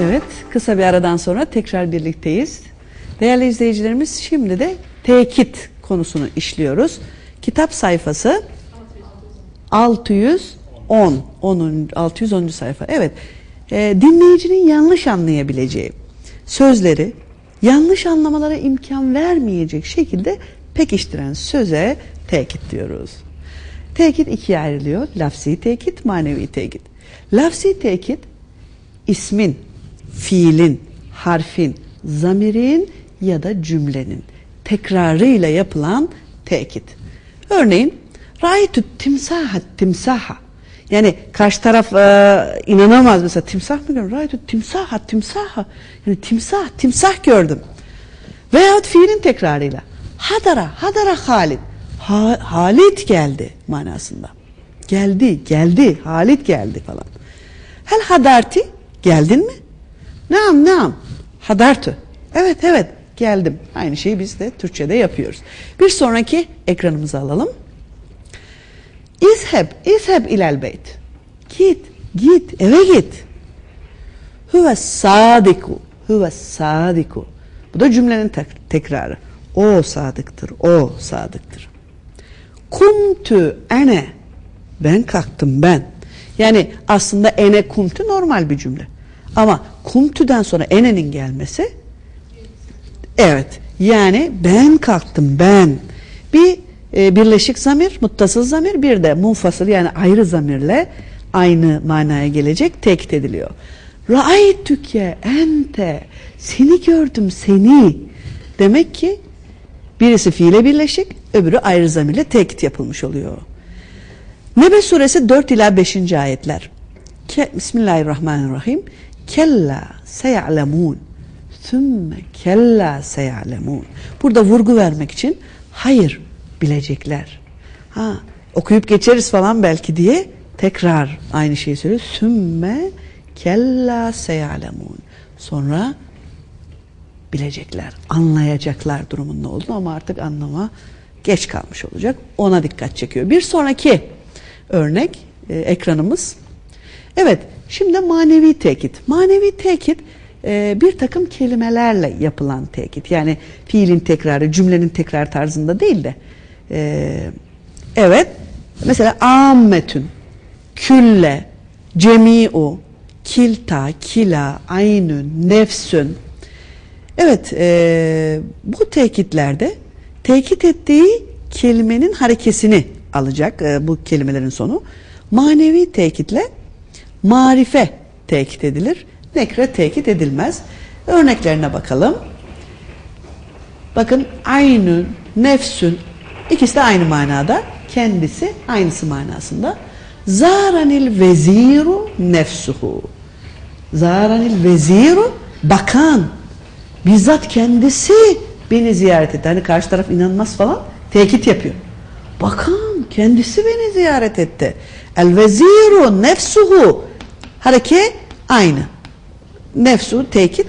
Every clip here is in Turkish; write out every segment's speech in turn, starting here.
Evet, kısa bir aradan sonra tekrar birlikteyiz. Değerli izleyicilerimiz şimdi de tekit konusunu işliyoruz. Kitap sayfası 610, 10. 610. sayfa. Evet, e, dinleyicinin yanlış anlayabileceği sözleri yanlış anlamalara imkan vermeyecek şekilde pekiştiren söze tekit diyoruz. Tekit ikiye ayrılıyor. Lafzi tekit, manevi tekit. Lafzi tekit ismin, fiilin, harfin, zamirin ya da cümlenin tekrarıyla yapılan tekit. Örneğin Ra'ytü timsaha timsaha. Yani karşı taraf e, inanamaz mesela timsah mı gördüm? Ra'ytü timsaha timsaha. Yani timsah timsah gördüm. Veyahut fiilin tekrarıyla. Hadara hadara Halid. Ha, Halit geldi manasında. Geldi geldi Halit geldi falan. Hel hadarti geldin mi? Naam naam hadartı. Evet evet geldim. Aynı şeyi biz de Türkçe'de yapıyoruz. Bir sonraki ekranımızı alalım. İzheb, izheb ilel beyt. Git, git, eve git. Huve sadiku, huve sadiku. Bu da cümlenin tek- tekrarı. O sadıktır, o sadıktır. Kumtu ene. Ben kalktım ben. Yani aslında ene kumtu normal bir cümle. Ama kumtudan sonra enenin gelmesi evet. Yani ben kalktım ben. Bir e, birleşik zamir, muttasıl zamir bir de munfasıl yani ayrı zamirle aynı manaya gelecek tekit ediliyor. Ra'aytüke ente seni gördüm seni. Demek ki birisi fiile birleşik, öbürü ayrı zamirle tekit yapılmış oluyor. Nebe suresi 4 ila 5. ayetler. Bismillahirrahmanirrahim. Kella seya'lemun. Sümme kella seya'lemun. Burada vurgu vermek için hayır bilecekler. Ha, okuyup geçeriz falan belki diye tekrar aynı şeyi söylüyor. Sümme kella seya'lemun. Sonra bilecekler, anlayacaklar durumunda olduğunu ama artık anlama geç kalmış olacak. Ona dikkat çekiyor. Bir sonraki örnek e, ekranımız. Evet, şimdi manevi tekit. Manevi tekit e, bir takım kelimelerle yapılan tekit. Yani fiilin tekrarı, cümlenin tekrar tarzında değil de. e, evet, mesela ammetün, külle, cemi'u, kilta, kila, aynün, nefsün, Evet, e, bu tekitlerde tekit ettiği kelimenin harekesini alacak e, bu kelimelerin sonu. Manevi tekitle marife tekit edilir. Nekre tekit edilmez. Örneklerine bakalım. Bakın aynün, nefsün ikisi de aynı manada. Kendisi aynısı manasında. Zaranil veziru nefsuhu. Zaranil veziru bakan. Bizzat kendisi beni ziyaret etti. Hani karşı taraf inanmaz falan. Tekit yapıyor. Bakan kendisi beni ziyaret etti. El veziru nefsuhu. Hareke aynı. Nefsu tekit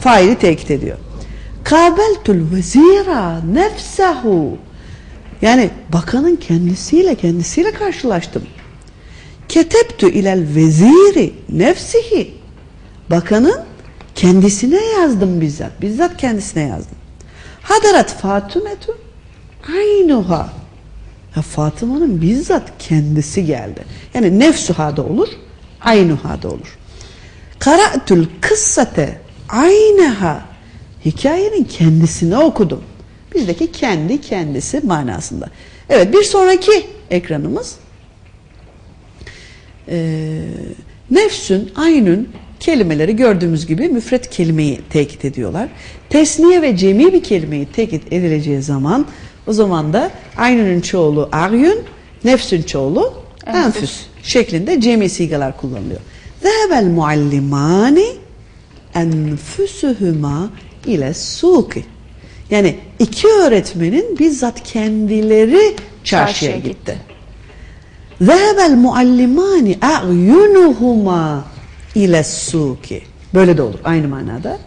faili tekit ediyor. Kabeltul vezira nefsehu. Yani bakanın kendisiyle kendisiyle karşılaştım. Ketebtü ilel veziri nefsihi. Bakanın kendisine yazdım bizzat. Bizzat kendisine yazdım. Hadarat Fatumetu aynuha. Fatıma'nın bizzat kendisi geldi. Yani nefsuha da olur, aynuha da olur. Kara'tül kıssate ayneha. Hikayenin kendisini okudum. Bizdeki kendi kendisi manasında. Evet bir sonraki ekranımız ee, nefsün, aynün kelimeleri gördüğümüz gibi müfret kelimeyi tekit ediyorlar. Tesniye ve cemi bir kelimeyi tekit edileceği zaman o zaman da aynünün çoğulu aryün, nefsün çoğulu enfüs şeklinde cemi sigalar kullanılıyor. Zehebel muallimani enfüsühüma ile suki. Yani iki öğretmenin bizzat kendileri çarşıya gitti. Zehebel muallimani a'yunuhuma ile suki. Böyle de olur aynı manada.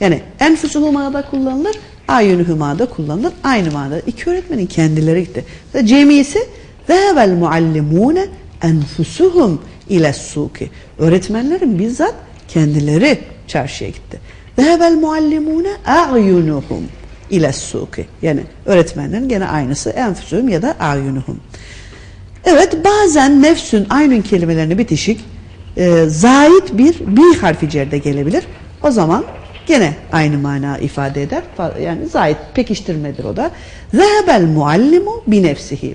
Yani enfusuhuma da kullanılır, ayunuhuma da kullanılır. Aynı manada. İki öğretmenin kendileri gitti. Cemisi zehebel muallimune enfusuhum ile suki. Öğretmenlerin bizzat kendileri çarşıya gitti. Zehebel muallimune a'yunuhum ile suki. Yani öğretmenlerin gene aynısı enfüsühüm ya da a'yunuhum. Evet bazen nefsün aynı kelimelerine bitişik e, zait bir bir harfi cerde gelebilir. O zaman gene aynı mana ifade eder. Yani zait pekiştirmedir o da. Zehebel muallimu bi nefsihi.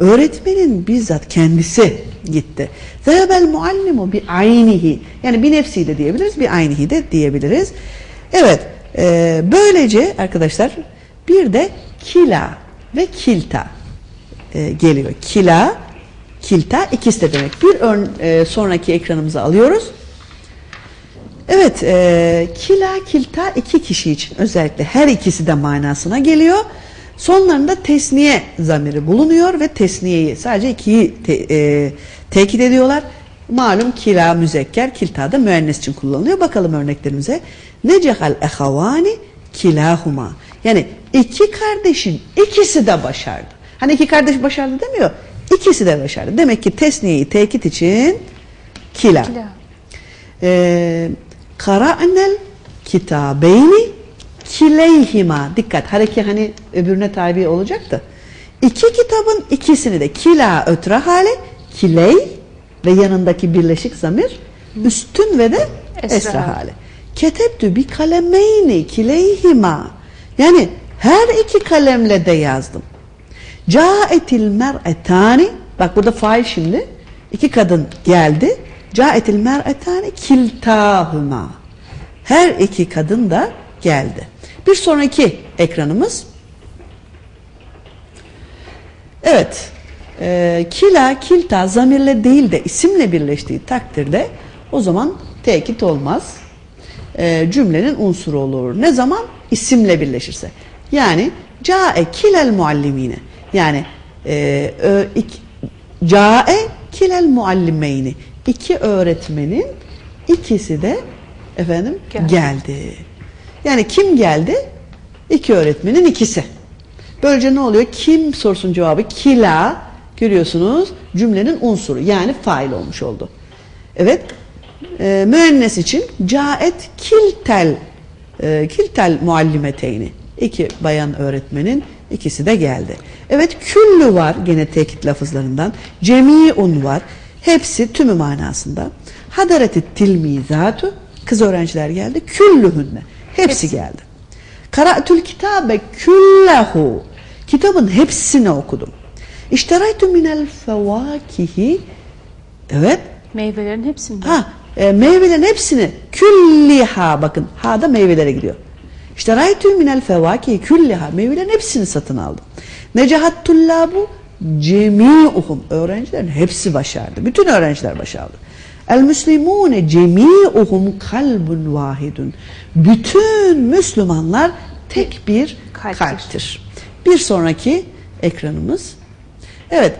Öğretmenin bizzat kendisi gitti. Zehebel muallimu bi aynihi. Yani bir nefsi de diyebiliriz, bir aynihi de diyebiliriz. Evet, e, böylece arkadaşlar bir de kila ve kilta e, geliyor. Kila, kilta ikisi de demek. Bir ön, e, sonraki ekranımıza alıyoruz. Evet, e, kila, kilta iki kişi için özellikle her ikisi de manasına geliyor. Sonlarında tesniye zamiri bulunuyor ve tesniyeyi sadece ikiyi te, e, tekit ediyorlar. Malum kila müzekker, kilta da müennes için kullanılıyor. Bakalım örneklerimize. Necehal ehavani kilahuma. Yani iki kardeşin ikisi de başardı. Hani iki kardeş başardı demiyor. İkisi de başardı. Demek ki tesniyeyi tekit için kila. Kila. Ee, Kara'nel kitabeyni kileyhima. Dikkat hareke hani öbürüne tabi olacaktı. İki kitabın ikisini de kila ötre hali kiley ve yanındaki birleşik zamir üstün ve de esra, Esra. hali. Ketebtü bi kalemeyni kileyhima. Yani her iki kalemle de yazdım. Caetil mer'etani bak burada fail şimdi iki kadın geldi. Caetil mer'etani kiltahuma. Her iki kadın da geldi. Bir sonraki ekranımız. Evet. e, kila, kilta zamirle değil de isimle birleştiği takdirde o zaman tekit olmaz. E, cümlenin unsuru olur. Ne zaman? İsimle birleşirse. Yani cae kilel muallimine. Yani e, ö, ik, cae kilel muallimeyni. İki öğretmenin ikisi de efendim Geldi. geldi. Yani kim geldi? İki öğretmenin ikisi. Böylece ne oluyor? Kim sorusunun cevabı kila görüyorsunuz cümlenin unsuru yani fail olmuş oldu. Evet e, müennes için caet kiltel e, kiltel muallimeteyni iki bayan öğretmenin ikisi de geldi. Evet küllü var gene tekit lafızlarından cemiun var hepsi tümü manasında. Hadareti tilmizatu kız öğrenciler geldi küllühünne hepsi geldi. Kara'tül kitabe küllehu. Kitabın hepsini okudum. İşteraytu minel fevakihi. Evet. Meyvelerin hepsinde. Ha, e, meyvelerin hepsini külliha bakın ha da meyvelere gidiyor. İşteraytu minel fevakihi külliha. Meyvelerin hepsini satın aldım. Necahat tullabu cemi'uhum. Öğrencilerin hepsi başardı. Bütün öğrenciler başardı. El müslimune cemi'uhum kalbun vahidun. Bütün Müslümanlar tek bir Kalptir. kalptir. Bir sonraki ekranımız. Evet.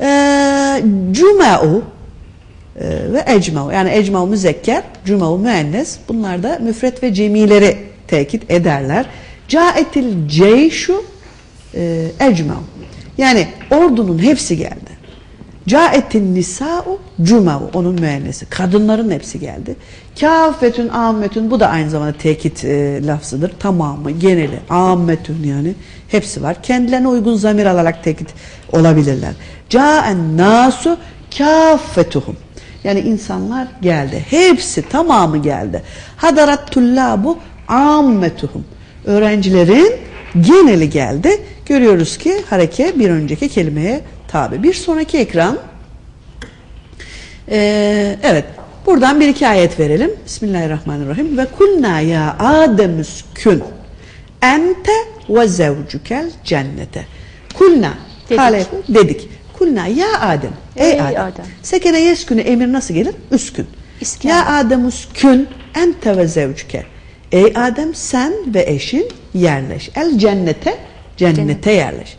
Ee, Cuma'u e, ve ecma'u. Yani ecma'u müzekker, cuma'u müennes. Bunlar da müfret ve cemileri tekit ederler. Caetil ceyşu e, ecma'u. Yani ordunun hepsi geldi. Caetin nisa'u cuma'u onun müennesi. Kadınların hepsi geldi. Kâfetün ammetün bu da aynı zamanda tekit e, lafzıdır. Tamamı, geneli, ammetün yani hepsi var. Kendilerine uygun zamir alarak tekit olabilirler. Ca'en nasu kâfetuhum. Yani insanlar geldi. Hepsi tamamı geldi. Hadarat tullabu ammetuhum. Öğrencilerin geneli geldi. Görüyoruz ki hareke bir önceki kelimeye tabi. Bir sonraki ekran. Ee, evet. Buradan bir iki ayet verelim. Bismillahirrahmanirrahim. Ve kulna ya Ademüskün ente ve zevcukel cennete. Kulna. Dedik. Hale- dedik. Kulna ya Adem. Ey, Ey Adem. Adem. Sekene yeskünü emir nasıl gelir? Üskün. İskan. Ya Adem üskün ente ve zevcuke. Ey Adem sen ve eşin yerleş. El cennete cennete yerleş.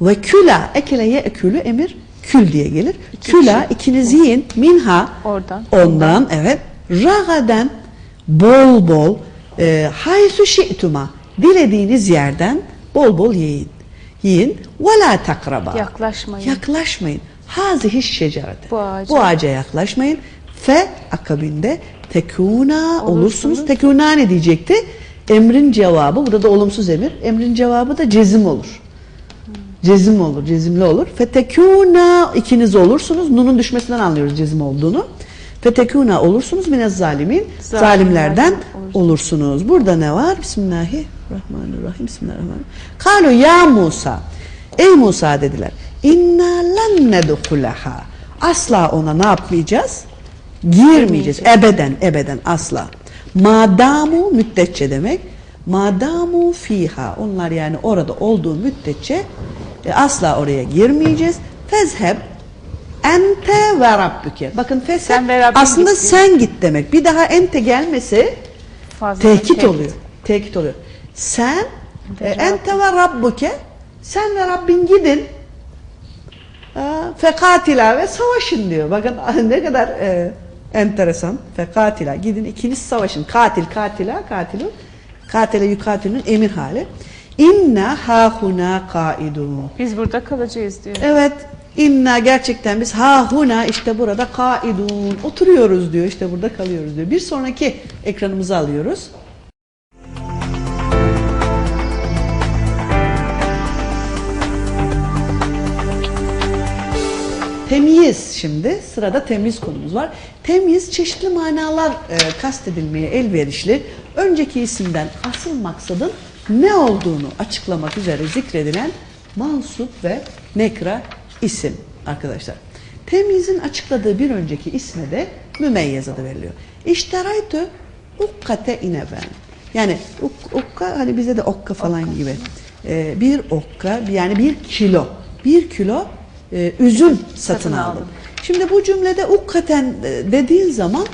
Ve küla ekele ye'külü emir kül diye gelir. İki küla kişi. ikiniz yiyin minha Oradan. ondan evet ragaden bol bol e, haysu şi'tuma dilediğiniz yerden bol bol yiyin. Yiyin. Ve la takraba. Yaklaşmayın. Yaklaşmayın. Hazihi şecerete. Bu ağaca. Bu ağaca yaklaşmayın. Fe akabinde tekuna olursunuz. Tekuna ne diyecekti? Emrin cevabı, burada da olumsuz emir. Emrin cevabı da cezim olur. Cezim olur, cezimli olur. Fetekuna ikiniz olursunuz. Nunun düşmesinden anlıyoruz cezim olduğunu. Fetekuna olursunuz minez zalimin. Zalimlerden olursunuz. Burada ne var? Bismillahirrahmanirrahim. Bismillahirrahmanirrahim. Kalu ya Musa. Ey Musa dediler. İnna len nedhulaha. Asla ona ne yapmayacağız? Girmeyeceğiz. Ebeden, ebeden asla. Madamu müddetçe demek. Madamu fiha. Onlar yani orada olduğu müddetçe e, asla oraya girmeyeceğiz. Fezheb ente ve rabbüke. Bakın fezheb Sen ve aslında git sen git demek. Bir daha ente gelmesi Fazla oluyor. Tehkit oluyor. Sen e, ente ve rabbuke sen ve Rabbin gidin e, fekatila ve savaşın diyor. Bakın ne kadar e, enteresan. Fekatila gidin ikiniz savaşın. Katil katila katilu katile yukatilün emir hali. İnna hahuna kaidun. Biz burada kalacağız diyor. Evet. İnna gerçekten biz ha huna işte burada kaidun oturuyoruz diyor. İşte burada kalıyoruz diyor. Bir sonraki ekranımızı alıyoruz. Temyiz şimdi sırada temyiz konumuz var. Temyiz çeşitli manalar e, kastedilmeye elverişli. Önceki isimden asıl maksadın ne olduğunu açıklamak üzere zikredilen mansup ve nekra isim arkadaşlar. Temyizin açıkladığı bir önceki isme de mümeyyez adı veriliyor. İşteraytü ukkate ineben. Yani uk- okka hani bize de okka falan gibi. E, bir okka yani bir kilo. Bir kilo e, üzüm satın, Satın aldım. aldım. Şimdi bu cümlede ukkaten e, dediğin zaman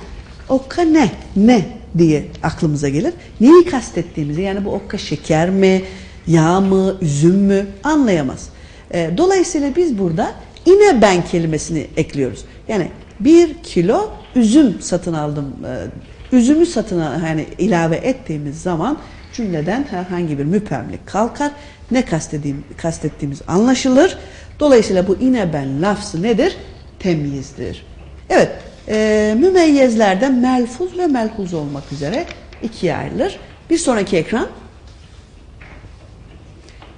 okka ne? Ne diye aklımıza gelir. Neyi kastettiğimizi yani bu okka şeker mi, yağ mı, üzüm mü anlayamaz. E, dolayısıyla biz burada ine ben kelimesini ekliyoruz. Yani bir kilo üzüm satın aldım. E, üzümü satın yani ilave ettiğimiz zaman cümleden herhangi bir müpemlik kalkar. Ne kastediğim, kastettiğimiz anlaşılır. Dolayısıyla bu ine ben lafzı nedir? Temyizdir. Evet, e, mümeyyezlerden melfuz ve melhuz olmak üzere ikiye ayrılır. Bir sonraki ekran.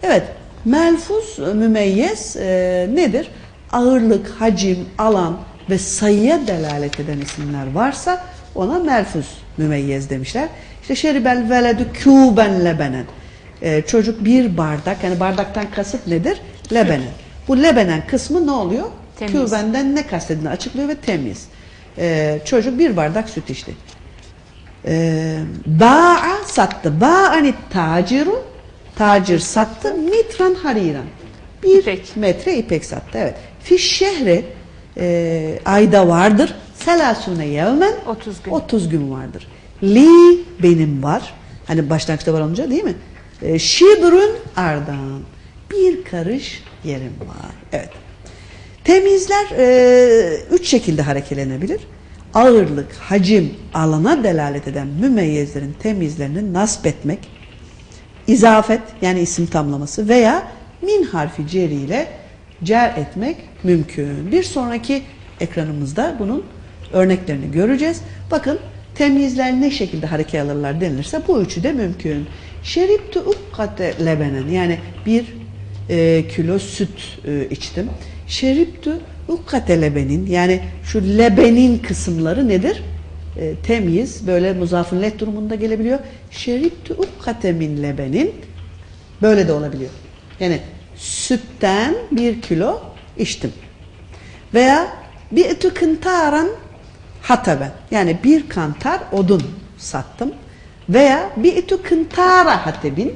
Evet, melfuz e, mümeyyez e, nedir? Ağırlık, hacim, alan ve sayıya delalet eden isimler varsa ona melfuz mümeyyez demişler. İşte şeribel veledü kûben lebenen. E, çocuk bir bardak, yani bardaktan kasıt nedir? Lebenen. Bu lebenen kısmı ne oluyor? Temiz. Kübenden ne kastediğini açıklıyor ve temiz. E, çocuk bir bardak süt içti. Ee, ba'a sattı. Ba'ani taciru tacir sattı. Mitran hariran. Bir İpek. metre ipek sattı. Evet. Fiş şehri e, ayda vardır. Selasune yevmen 30 gün. 30 gün vardır. Li benim var. Hani başlangıçta var olunca değil mi? E, şibrün ardan. Bir karış yerim var. Evet. Temizler e, üç şekilde harekelenebilir. Ağırlık, hacim, alana delalet eden mümeyyezlerin temizlerini nasp etmek, izafet yani isim tamlaması veya min harfi ceri ile cer etmek mümkün. Bir sonraki ekranımızda bunun örneklerini göreceğiz. Bakın temyizler ne şekilde hareket alırlar denilirse bu üçü de mümkün. Şeriptu ukkate lebenen yani bir e, kilo süt e, içtim. Şeriptu ukkate lebenin yani şu lebenin kısımları nedir? E, temyiz böyle muzafın let durumunda gelebiliyor. Şeriptu ukkate min lebenin böyle de olabiliyor. Yani sütten bir kilo içtim. Veya bir etü kıntaran hataben. Yani bir kantar odun sattım. Veya bir etü kıntara hatebin.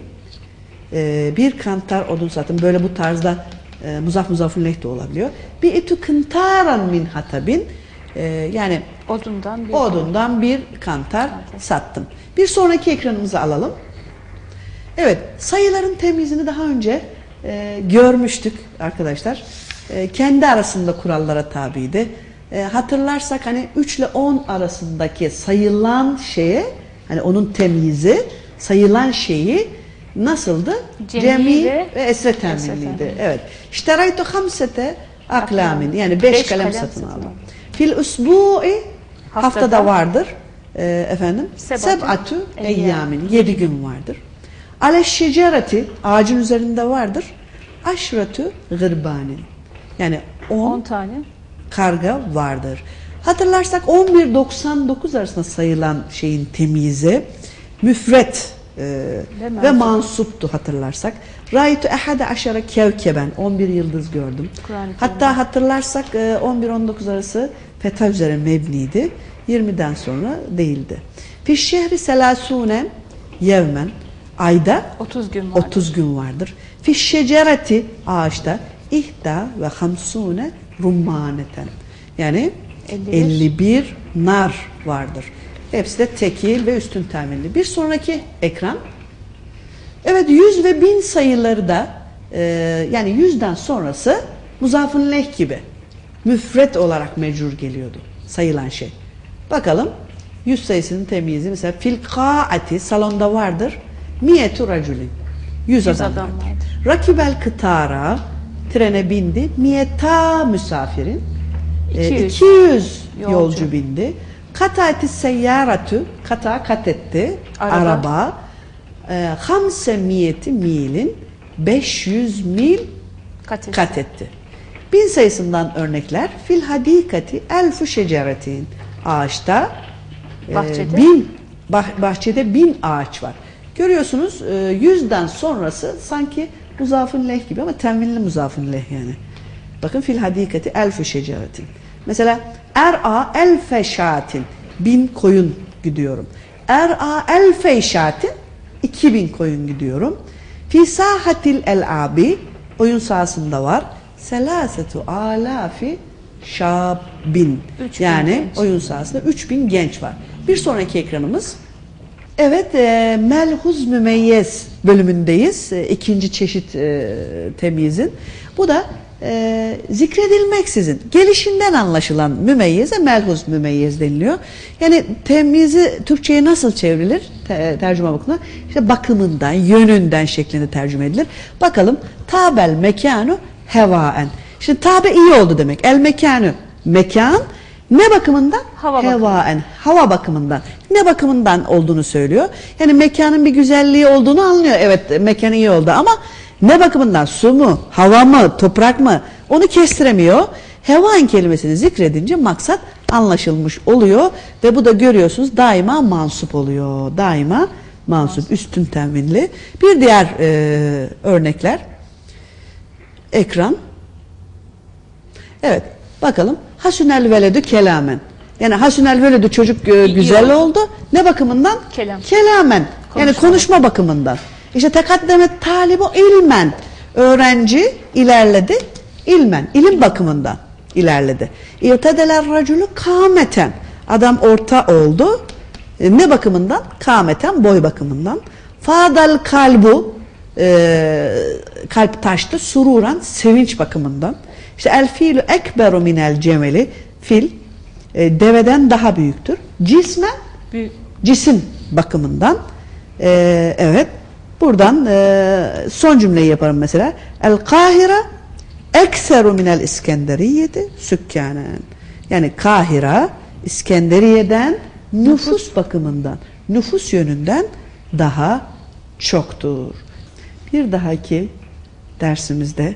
Ee, bir kantar odun sattım. Böyle bu tarzda e, muzaf muzafun leh de olabiliyor. Bir etü kıntaran min hatabin. Ee, yani Odundan bir odundan bir kantar sattım. Bir sonraki ekranımızı alalım. Evet, sayıların temizini daha önce e, görmüştük arkadaşlar. E, kendi arasında kurallara tabiydi. E, hatırlarsak hani 3 ile 10 arasındaki sayılan şeye, hani onun temyizi, sayılan şeyi nasıldı? Cem'i ve ve esre temizliydi. Evet. İşteraytu hamsete aklamin yani 5 Beş kalem, kalem satın aldım. Fil usbu'i Haftada? Vardır. Ee, efendim. Seb'atü eyyamin. Yedi gün vardır. Ale şecereti ağacın üzerinde vardır. Aşratü gırbanin. Yani 10 on tane. karga vardır. Hatırlarsak 11.99 arasında sayılan şeyin temyizi müfret e, Ve mansuptu hatırlarsak. Raitu ehade aşara kevkeben 11 yıldız gördüm. Hatta hatırlarsak e, 11-19 arası fetha üzere mebniydi. 20'den sonra değildi. Fi şehri selasune yevmen ayda 30 gün var. 30 gün vardır. Fi şecereti ağaçta ihda ve hamsune rummaneten. Yani 51. 51 nar vardır. Hepsi de tekil ve üstün temelli. Bir sonraki ekran. Evet 100 ve 1000 sayıları da e, yani 100'den sonrası muzafın leh gibi müfret olarak mecrur geliyordu sayılan şey. Bakalım 100 sayısının temyizi mesela fil kaati salonda vardır. Miyetu raculin. 100 100 adam, adam vardır. vardır. Rakibel kıtara trene bindi. Miyeta misafirin. E, 200 200 yolcu, yolcu. bindi. Katati seyyaratü kata kat etti. Araba. Araba. E, hamse miyeti milin 500 mil Kat kat etti. Bin sayısından örnekler. Fil hadikati elfu şeceretin. Ağaçta e, Bahçede. bin bah- bahçede bin ağaç var. Görüyorsunuz e, yüzden sonrası sanki muzafın leh gibi ama tenvinli muzafın leh yani. Bakın fil hadikati elfu şeceretin. Mesela er'a elfe şatin. Bin koyun gidiyorum. Er'a elfe şatin. 2000 koyun gidiyorum. Fi sahatil el-abi oyun sahasında var. Selasetu alafi şabin. Bin yani genç. oyun sahasında 3000 genç var. Bir sonraki ekranımız. Evet, e, melhuz mümeyyez bölümündeyiz. E, ikinci çeşit e, temyizin. Bu da e, zikredilmeksizin, gelişinden anlaşılan mümeyyeze melhuz mümeyyez deniliyor. Yani temyizi Türkçe'ye nasıl çevrilir? Te- tercüme bakımından. İşte bakımından, yönünden şeklinde tercüme edilir. Bakalım. Tabel mekanu hevaen. Şimdi tabe iyi oldu demek. El mekanu mekan ne bakımından? Hava. Hevaen. Hava bakımından. Ne bakımından olduğunu söylüyor. Yani mekanın bir güzelliği olduğunu anlıyor. Evet mekan iyi oldu ama ne bakımından? Su mu? Hava mı? Toprak mı? Onu kestiremiyor. Hevaen kelimesini zikredince maksat anlaşılmış oluyor. Ve bu da görüyorsunuz daima mansup oluyor. Daima mansup. Üstün tenvinli. Bir diğer e, örnekler. Ekran. Evet bakalım. Hasunel veledü kelamen. Yani hasunel veledü çocuk e, güzel oldu. Ne bakımından? Kelam. Kelamen. Yani Konuşma. konuşma bakımından. İşte tekaddemet talibu ilmen. Öğrenci ilerledi ilmen. ilim bakımından ilerledi. İrtedeler raculu kameten. Adam orta oldu. E, ne bakımından? Kameten boy bakımından. Fadal kalbu e, kalp taştı sururan sevinç bakımından. İşte el fiilu ekberu minel cemeli fil e, deveden daha büyüktür. Cismen Büyük. cisim bakımından e, evet buradan e, son cümleyi yaparım mesela. El Kahire ekseru minel İskenderiyeti sükkanen. Yani Kahira İskenderiye'den nüfus bakımından, nüfus yönünden daha çoktur. Bir dahaki dersimizde